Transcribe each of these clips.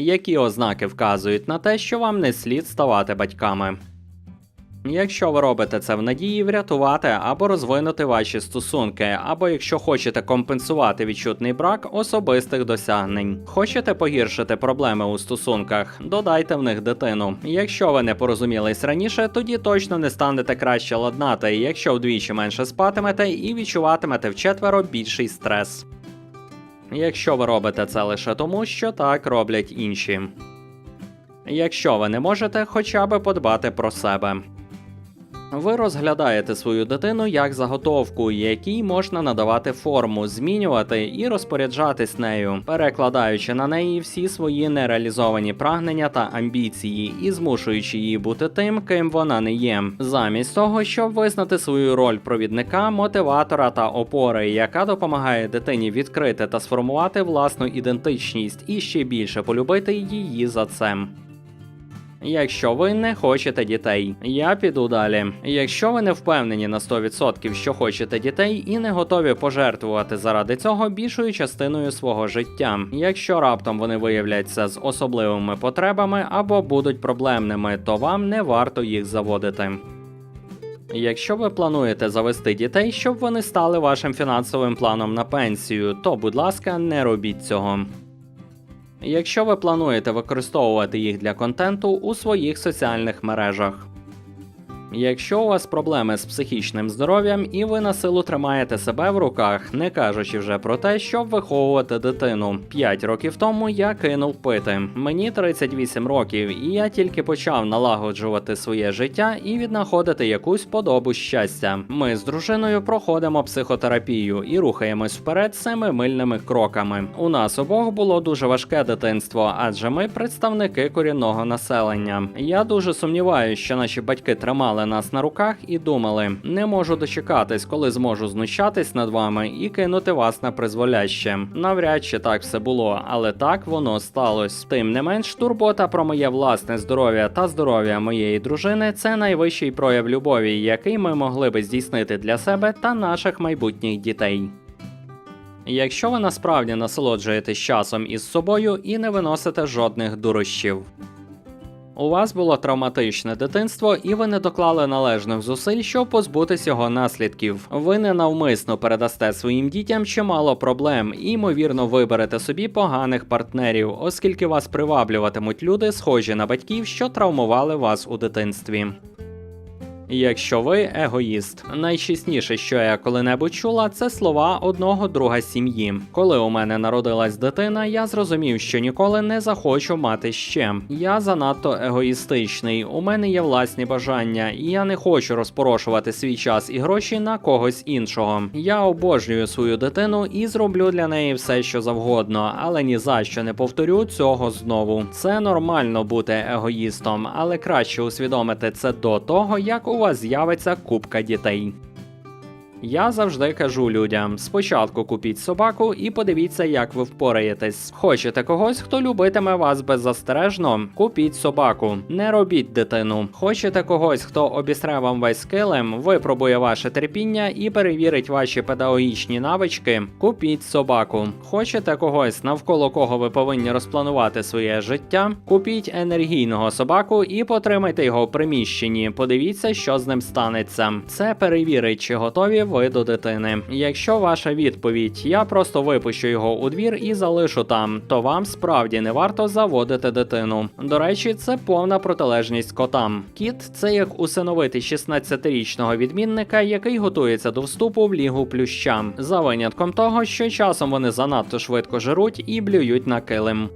Які ознаки вказують на те, що вам не слід ставати батьками? Якщо ви робите це в надії врятувати або розвинути ваші стосунки, або якщо хочете компенсувати відчутний брак особистих досягнень, хочете погіршити проблеми у стосунках, додайте в них дитину. Якщо ви не порозумілись раніше, тоді точно не станете краще ладнати, якщо вдвічі менше спатимете і відчуватимете вчетверо більший стрес. Якщо ви робите це лише тому, що так роблять інші. Якщо ви не можете хоча б подбати про себе. Ви розглядаєте свою дитину як заготовку, якій можна надавати форму, змінювати і розпоряджатись нею, перекладаючи на неї всі свої нереалізовані прагнення та амбіції і змушуючи її бути тим, ким вона не є, замість того, щоб визнати свою роль провідника, мотиватора та опори, яка допомагає дитині відкрити та сформувати власну ідентичність і ще більше полюбити її за це. Якщо ви не хочете дітей, я піду далі. Якщо ви не впевнені на 100%, що хочете дітей і не готові пожертвувати заради цього більшою частиною свого життя, якщо раптом вони виявляться з особливими потребами або будуть проблемними, то вам не варто їх заводити. Якщо ви плануєте завести дітей, щоб вони стали вашим фінансовим планом на пенсію, то будь ласка, не робіть цього. Якщо ви плануєте використовувати їх для контенту у своїх соціальних мережах. Якщо у вас проблеми з психічним здоров'ям і ви на силу тримаєте себе в руках, не кажучи вже про те, щоб виховувати дитину. 5 років тому я кинув пити. Мені 38 років, і я тільки почав налагоджувати своє життя і віднаходити якусь подобу щастя. Ми з дружиною проходимо психотерапію і рухаємось вперед семимильними кроками. У нас обох було дуже важке дитинство, адже ми представники корінного населення. Я дуже сумніваюся, що наші батьки тримали нас на руках і думали: не можу дочекатись, коли зможу знущатись над вами і кинути вас на призволяще. Навряд чи так все було, але так воно сталося. Тим не менш, турбота про моє власне здоров'я та здоров'я моєї дружини це найвищий прояв любові, який ми могли би здійснити для себе та наших майбутніх дітей. Якщо ви насправді насолоджуєтесь часом із собою і не виносите жодних дурощів. У вас було травматичне дитинство, і ви не доклали належних зусиль, щоб позбутися його наслідків. Ви ненавмисно передасте своїм дітям чимало проблем і, ймовірно, виберете собі поганих партнерів, оскільки вас приваблюватимуть люди, схожі на батьків, що травмували вас у дитинстві. Якщо ви егоїст, найчесніше, що я коли-небудь чула, це слова одного друга сім'ї. Коли у мене народилась дитина, я зрозумів, що ніколи не захочу мати ще. Я занадто егоїстичний. У мене є власні бажання, і я не хочу розпорошувати свій час і гроші на когось іншого. Я обожнюю свою дитину і зроблю для неї все, що завгодно, але ні за що не повторю цього знову. Це нормально бути егоїстом, але краще усвідомити це до того, як у вас з'явиться купка дітей. Я завжди кажу людям: спочатку купіть собаку і подивіться, як ви впораєтесь. Хочете когось, хто любитиме вас беззастережно? Купіть собаку, не робіть дитину. Хочете когось, хто обісре вам весь килим, випробує ваше терпіння і перевірить ваші педагогічні навички? Купіть собаку. Хочете когось, навколо кого ви повинні розпланувати своє життя? Купіть енергійного собаку і потримайте його в приміщенні. Подивіться, що з ним станеться. Це перевірить, чи готові ви до дитини. Якщо ваша відповідь я просто випущу його у двір і залишу там, то вам справді не варто заводити дитину. До речі, це повна протилежність котам. Кіт це як усиновити 16-річного відмінника, який готується до вступу в лігу плюща, за винятком того, що часом вони занадто швидко жируть і блюють на килим.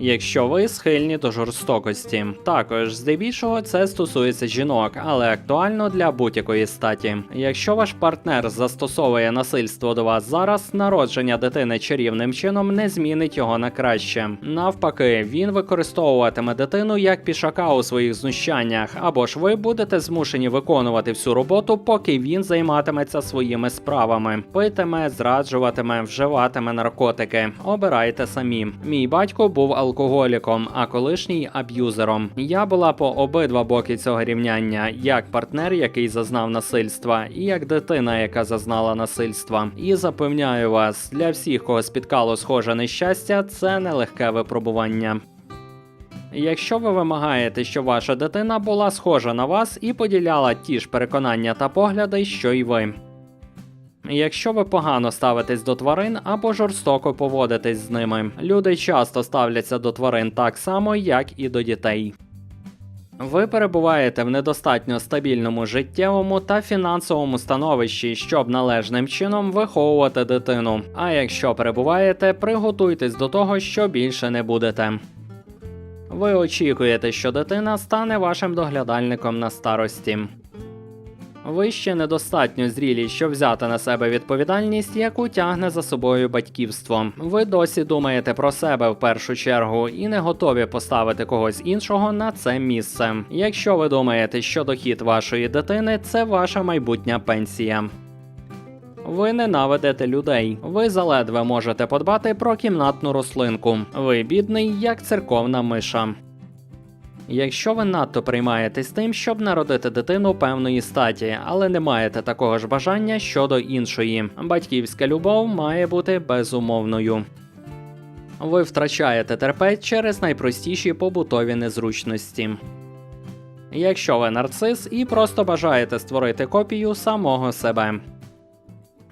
Якщо ви схильні до жорстокості, також здебільшого це стосується жінок, але актуально для будь-якої статі. Якщо ваш партнер застосовує насильство до вас зараз, народження дитини чарівним чином не змінить його на краще. Навпаки, він використовуватиме дитину як пішака у своїх знущаннях, або ж ви будете змушені виконувати всю роботу, поки він займатиметься своїми справами, питиме, зраджуватиме, вживатиме наркотики. Обирайте самі. Мій батько був алкоголіком, а колишній аб'юзером. Я була по обидва боки цього рівняння, як партнер, який зазнав насильства, і як дитина, яка зазнала насильства. І запевняю вас, для всіх, кого спіткало схоже нещастя, це нелегке випробування. Якщо ви вимагаєте, щоб ваша дитина була схожа на вас і поділяла ті ж переконання та погляди, що й ви. Якщо ви погано ставитесь до тварин або жорстоко поводитесь з ними, люди часто ставляться до тварин так само, як і до дітей. Ви перебуваєте в недостатньо стабільному життєвому та фінансовому становищі, щоб належним чином виховувати дитину. А якщо перебуваєте, приготуйтесь до того, що більше не будете. Ви очікуєте, що дитина стане вашим доглядальником на старості. Ви ще недостатньо зрілі, щоб взяти на себе відповідальність, яку тягне за собою батьківство. Ви досі думаєте про себе в першу чергу і не готові поставити когось іншого на це місце. Якщо ви думаєте, що дохід вашої дитини це ваша майбутня пенсія. Ви ненавидите людей. Ви заледве можете подбати про кімнатну рослинку. Ви бідний, як церковна миша. Якщо ви надто приймаєтесь тим, щоб народити дитину певної статі, але не маєте такого ж бажання щодо іншої, батьківська любов має бути безумовною. Ви втрачаєте терпець через найпростіші побутові незручності. Якщо ви нарцис і просто бажаєте створити копію самого себе.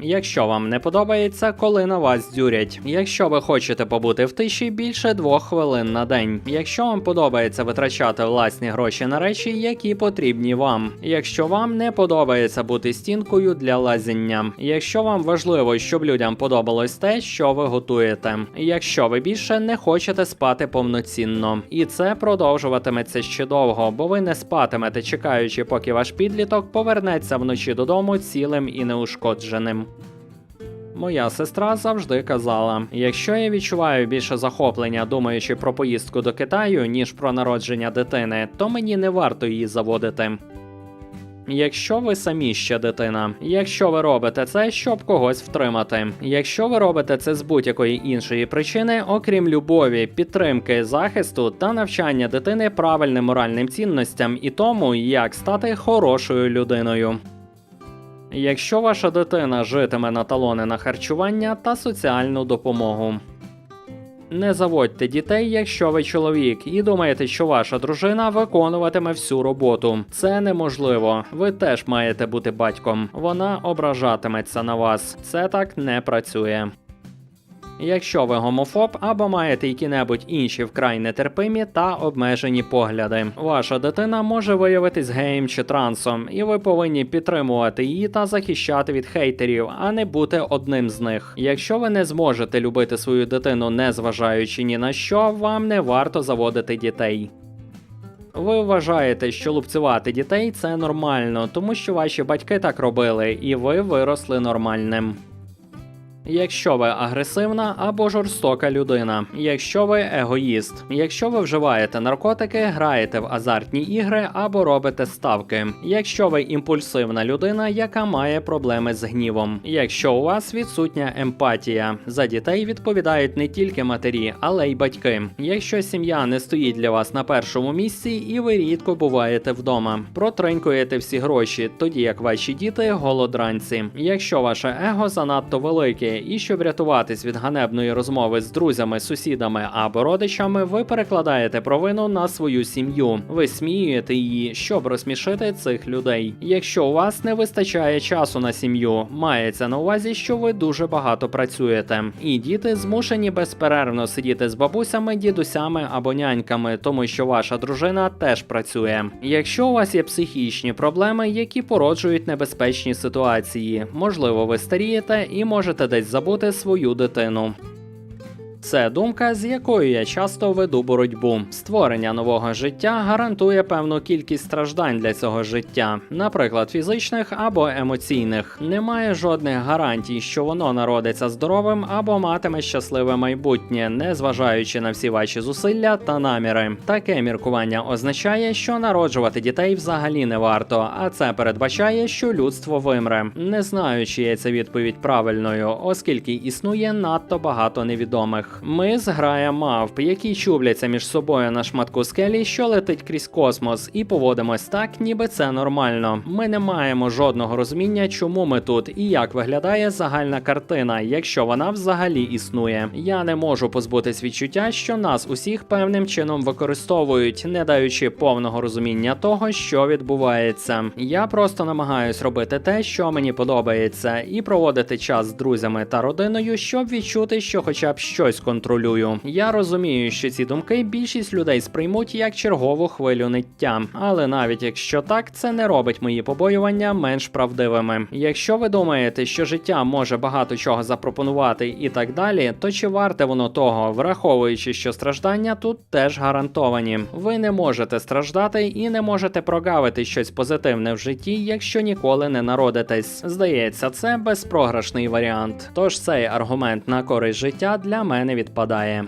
Якщо вам не подобається, коли на вас дзюрять. Якщо ви хочете побути в тиші більше двох хвилин на день. Якщо вам подобається витрачати власні гроші на речі, які потрібні вам. Якщо вам не подобається бути стінкою для лазіння. Якщо вам важливо, щоб людям подобалось те, що ви готуєте. Якщо ви більше не хочете спати повноцінно. І це продовжуватиметься ще довго, бо ви не спатимете, чекаючи, поки ваш підліток повернеться вночі додому цілим і неушкодженим. Моя сестра завжди казала: якщо я відчуваю більше захоплення, думаючи про поїздку до Китаю, ніж про народження дитини, то мені не варто її заводити. Якщо ви самі ще дитина, якщо ви робите це, щоб когось втримати, якщо ви робите це з будь-якої іншої причини, окрім любові, підтримки, захисту та навчання дитини правильним моральним цінностям і тому, як стати хорошою людиною. Якщо ваша дитина житиме на талони на харчування та соціальну допомогу. Не заводьте дітей, якщо ви чоловік, і думаєте, що ваша дружина виконуватиме всю роботу. Це неможливо. Ви теж маєте бути батьком. Вона ображатиметься на вас. Це так не працює. Якщо ви гомофоб або маєте які-небудь інші вкрай нетерпимі та обмежені погляди, ваша дитина може виявитись геєм чи трансом, і ви повинні підтримувати її та захищати від хейтерів, а не бути одним з них. Якщо ви не зможете любити свою дитину, не зважаючи ні на що, вам не варто заводити дітей. Ви вважаєте, що лупцювати дітей це нормально, тому що ваші батьки так робили, і ви виросли нормальним. Якщо ви агресивна або жорстока людина, якщо ви егоїст, якщо ви вживаєте наркотики, граєте в азартні ігри або робите ставки, якщо ви імпульсивна людина, яка має проблеми з гнівом, якщо у вас відсутня емпатія, за дітей відповідають не тільки матері, але й батьки. Якщо сім'я не стоїть для вас на першому місці і ви рідко буваєте вдома, протринькуєте всі гроші, тоді як ваші діти голодранці. Якщо ваше его занадто велике і щоб рятуватись від ганебної розмови з друзями, сусідами або родичами, ви перекладаєте провину на свою сім'ю. Ви сміюєте її, щоб розсмішити цих людей. Якщо у вас не вистачає часу на сім'ю, мається на увазі, що ви дуже багато працюєте, і діти змушені безперервно сидіти з бабусями, дідусями або няньками, тому що ваша дружина теж працює. Якщо у вас є психічні проблеми, які породжують небезпечні ситуації, можливо, ви старієте і можете десь забути свою дитину. Це думка, з якою я часто веду боротьбу. Створення нового життя гарантує певну кількість страждань для цього життя, наприклад, фізичних або емоційних. Немає жодних гарантій, що воно народиться здоровим або матиме щасливе майбутнє, не зважаючи на всі ваші зусилля та наміри. Таке міркування означає, що народжувати дітей взагалі не варто, а це передбачає, що людство вимре. Не знаю, чи є ця відповідь правильною, оскільки існує надто багато невідомих. Ми зграя мавп, які чубляться між собою на шматку скелі, що летить крізь космос, і поводимось так, ніби це нормально. Ми не маємо жодного розуміння, чому ми тут і як виглядає загальна картина, якщо вона взагалі існує. Я не можу позбутись відчуття, що нас усіх певним чином використовують, не даючи повного розуміння того, що відбувається. Я просто намагаюсь робити те, що мені подобається, і проводити час з друзями та родиною, щоб відчути, що хоча б щось контролюю. Я розумію, що ці думки більшість людей сприймуть як чергову хвилю ниття, але навіть якщо так, це не робить мої побоювання менш правдивими. Якщо ви думаєте, що життя може багато чого запропонувати і так далі, то чи варте воно того, враховуючи, що страждання тут теж гарантовані. Ви не можете страждати і не можете прогавити щось позитивне в житті, якщо ніколи не народитесь. Здається, це безпрограшний варіант. Тож цей аргумент на користь життя для мене відпадає.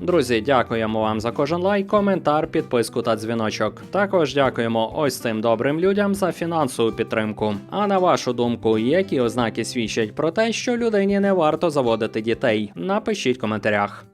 Друзі, дякуємо вам за кожен лайк, коментар, підписку та дзвіночок. Також дякуємо ось цим добрим людям за фінансову підтримку. А на вашу думку, які ознаки свідчать про те, що людині не варто заводити дітей? Напишіть в коментарях.